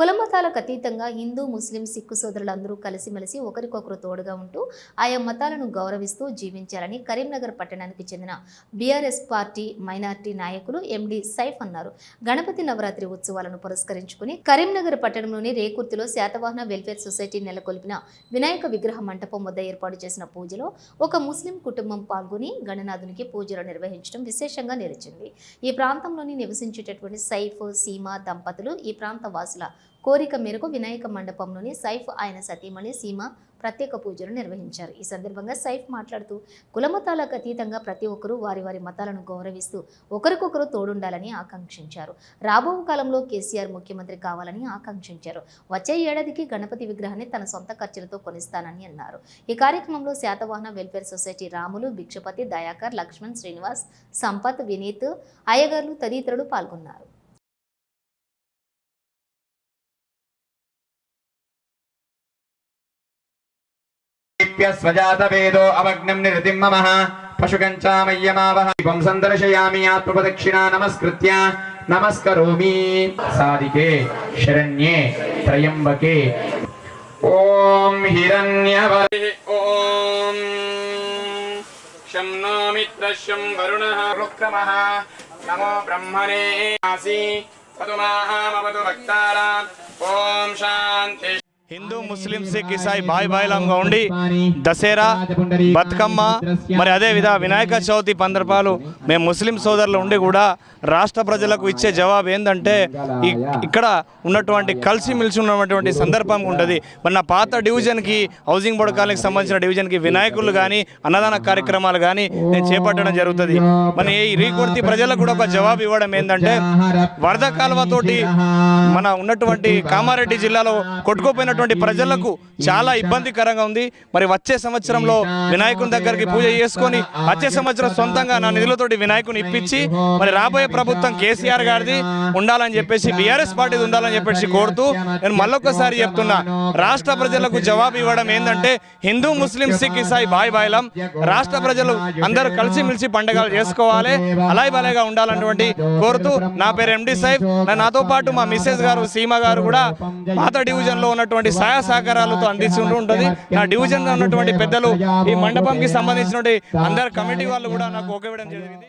కులమతాలకు అతీతంగా హిందూ ముస్లిం సిక్కు సోదరులందరూ కలిసిమెలిసి ఒకరికొకరు తోడుగా ఉంటూ ఆయా మతాలను గౌరవిస్తూ జీవించాలని కరీంనగర్ పట్టణానికి చెందిన బీఆర్ఎస్ పార్టీ మైనార్టీ నాయకులు ఎండి సైఫ్ అన్నారు. గణపతి నవరాత్రి ఉత్సవాలను పురస్కరించుకుని కరీంనగర్ పట్టణంలోని రేకుర్తిలో శాతవాహన వెల్ఫేర్ సొసైటీ నెలకొల్పిన వినాయక విగ్రహ మంటపం వద్ద ఏర్పాటు చేసిన పూజలో ఒక ముస్లిం కుటుంబం పాల్గొని గణనాథునికి పూజలు నిర్వహించడం విశేషంగా నిలిచింది. ఈ ప్రాంతంలోని నివసించేటటువంటి సైఫ్ సీమ దంపతులు ఈ ప్రాంత వాసుల కోరిక మేరకు వినాయక మండపంలోని సైఫ్ ఆయన సతీమణి సీమ ప్రత్యేక పూజలు నిర్వహించారు. ఈ సందర్భంగా సైఫ్ మాట్లాడుతూ కులమతాలకు అతీతంగా ప్రతి ఒక్కరూ వారి వారి మతాలను గౌరవిస్తూ ఒకరికొకరు తోడుండాలని ఆకాంక్షించారు. రాబో కాలంలో కేసీఆర్ ముఖ్యమంత్రి కావాలని ఆకాంక్షించారు. వచ్చే ఏడాదికి గణపతి విగ్రహాన్ని తన సొంత ఖర్చులతో కొనిస్తానని అన్నారు. ఈ కార్యక్రమంలో శాతవాహన వెల్ఫేర్ సొసైటీ రాములు భిక్షపతి దయాకర్ లక్ష్మణ్ శ్రీనివాస్ సంపత్ వినీత్ అయ్యగార్లు తదితరులు పాల్గొన్నారు. स्वजातवेदो अवग्नम् निरतिम् ममः। पशुकञ्चामय्यमावह संदर्शयामी आत्मदक्षिणा नमस्कृत नमस्कृत्य। साधिके शरण्ये त्रयंबके ओम हिरण्य नो नमो ब्रह्मणे। आसि। ततु హిందూ ముస్లిం సిక్ ఇసాయి బాయ్ బాయ్లంగా ఉండి దసరా బతుకమ్మ మరి అదే విధ వినాయక చవితి పందర్పాలు మేము ముస్లిం సోదరులు ఉండి కూడా రాష్ట్ర ప్రజలకు ఇచ్చే జవాబు ఏంటంటే ఇక్కడ ఉన్నటువంటి కలిసి మెలిసి ఉన్నటువంటి సందర్భం ఉంటుంది. మరి నా పాత డివిజన్కి హౌసింగ్ బోర్డు కాలనీకి సంబంధించిన డివిజన్కి వినాయకులు కానీ అన్నదాన కార్యక్రమాలు కానీ నేను చేపట్టడం జరుగుతుంది. మరి ఈ రీకొర్తి ప్రజలకు కూడా ఒక జవాబు ఇవ్వడం ఏంటంటే వరద కాలువతోటి మన ఉన్నటువంటి కామారెడ్డి జిల్లాలో కొట్టుకుపోయినటువంటి ప్రజలకు చాలా ఇబ్బందికరంగా ఉంది. మరి వచ్చే సంవత్సరంలో వినాయకుని దగ్గరికి పూజ చేసుకొని వచ్చే సంవత్సరం సొంతంగా నా నిధులతోటి వినాయకుని ఇప్పించి మరి రాబోయే ప్రభుత్వం కేసీఆర్ గారిది ఉండాలని చెప్పేసి బీఆర్ఎస్ పార్టీది ఉండాలని చెప్పేసి కోరుతూ నేను మళ్ళొక్కసారి చెప్తున్నా రాష్ట్ర ప్రజలకు జవాబు ఇవ్వడం ఏంటంటే హిందూ ముస్లిం సిక్ ఇసాయి బాయ్ బాయ్లం రాష్ట్ర ప్రజలు అందరూ కలిసిమెలిసి పండుగలు చేసుకోవాలి అలాయ్ బలాగా ఉండాలన్నటువంటి కోరుతూ నా పేరు ఎండి నా- నాతో పాటు మా మిస్సెస్ గారు సీమ గారు కూడా పాత డివిజన్లో ఉన్నటువంటి సహాయ సహకారాలతో అందిస్తుంటూ ఉంటుంది. నా డివిజన్లో ఉన్నటువంటి పెద్దలు ఈ మండపంకి సంబంధించినటువంటి అందరు కమిటీ వాళ్ళు కూడా నాకు ఒకే జరిగింది.